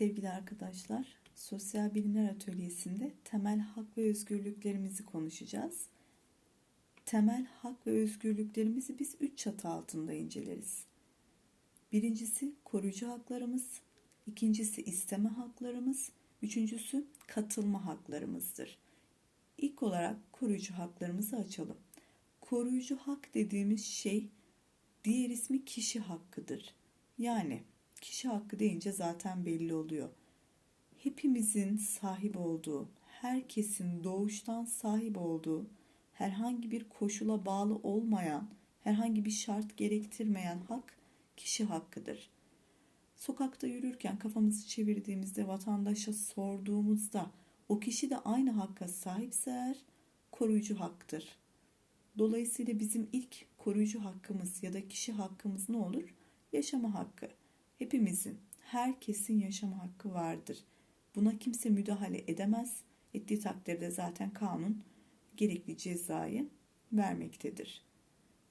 Sevgili arkadaşlar, Sosyal Bilimler Atölyesi'nde temel hak ve özgürlüklerimizi konuşacağız. Temel hak ve özgürlüklerimizi biz üç çatı altında inceleriz. Birincisi koruyucu haklarımız, ikincisi isteme haklarımız, üçüncüsü katılma haklarımızdır. İlk olarak koruyucu haklarımızı açalım. Koruyucu hak dediğimiz şey diğer ismi kişi hakkıdır. Yani kişi hakkı deyince zaten belli oluyor. Hepimizin sahip olduğu, herkesin doğuştan sahip olduğu, herhangi bir koşula bağlı olmayan, herhangi bir şart gerektirmeyen hak kişi hakkıdır. Sokakta yürürken kafamızı çevirdiğimizde vatandaşa sorduğumuzda o kişi de aynı hakka sahipse eğer koruyucu haktır. Dolayısıyla bizim ilk koruyucu hakkımız ya da kişi hakkımız ne olur? Yaşama hakkı. Hepimizin, herkesin yaşama hakkı vardır. Buna kimse müdahale edemez. Ettiği takdirde zaten kanun gerekli cezayı vermektedir.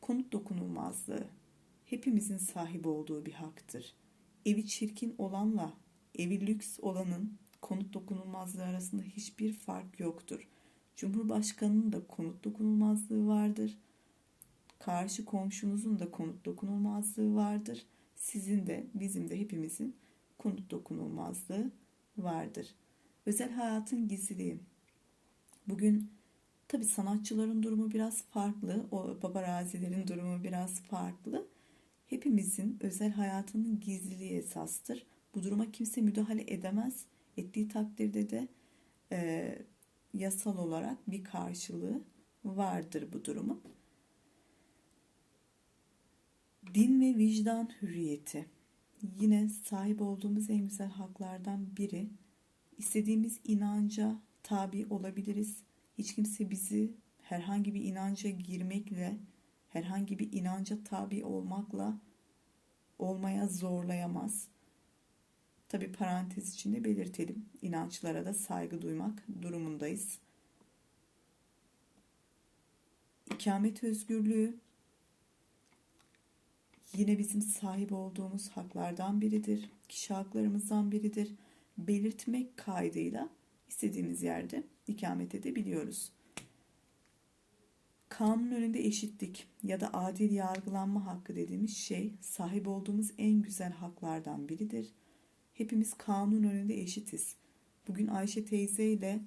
Konut dokunulmazlığı hepimizin sahip olduğu bir haktır. Evi çirkin olanla evi lüks olanın konut dokunulmazlığı arasında hiçbir fark yoktur. Cumhurbaşkanının da konut dokunulmazlığı vardır. Karşı komşunuzun da konut dokunulmazlığı vardır. Sizin de bizim de hepimizin konut dokunulmazlığı vardır. Özel hayatın gizliliği. Bugün tabi sanatçıların durumu biraz farklı. O babarazilerin durumu biraz farklı. Hepimizin özel hayatının gizliliği esastır. Bu duruma kimse müdahale edemez. Ettiği takdirde de e, yasal olarak bir karşılığı vardır bu durumun. Din ve vicdan hürriyeti. Yine sahip olduğumuz en güzel haklardan biri. İstediğimiz inanca tabi olabiliriz. Hiç kimse bizi herhangi bir inanca girmekle, herhangi bir inanca tabi olmakla olmaya zorlayamaz. Tabi parantez içinde belirtelim. İnançlara da saygı duymak durumundayız. İkamet özgürlüğü yine bizim sahip olduğumuz haklardan biridir. Kişi haklarımızdan biridir. Belirtmek kaydıyla istediğimiz yerde ikamet edebiliyoruz. Kanun önünde eşitlik ya da adil yargılanma hakkı dediğimiz şey sahip olduğumuz en güzel haklardan biridir. Hepimiz kanun önünde eşitiz. Bugün Ayşe teyze ile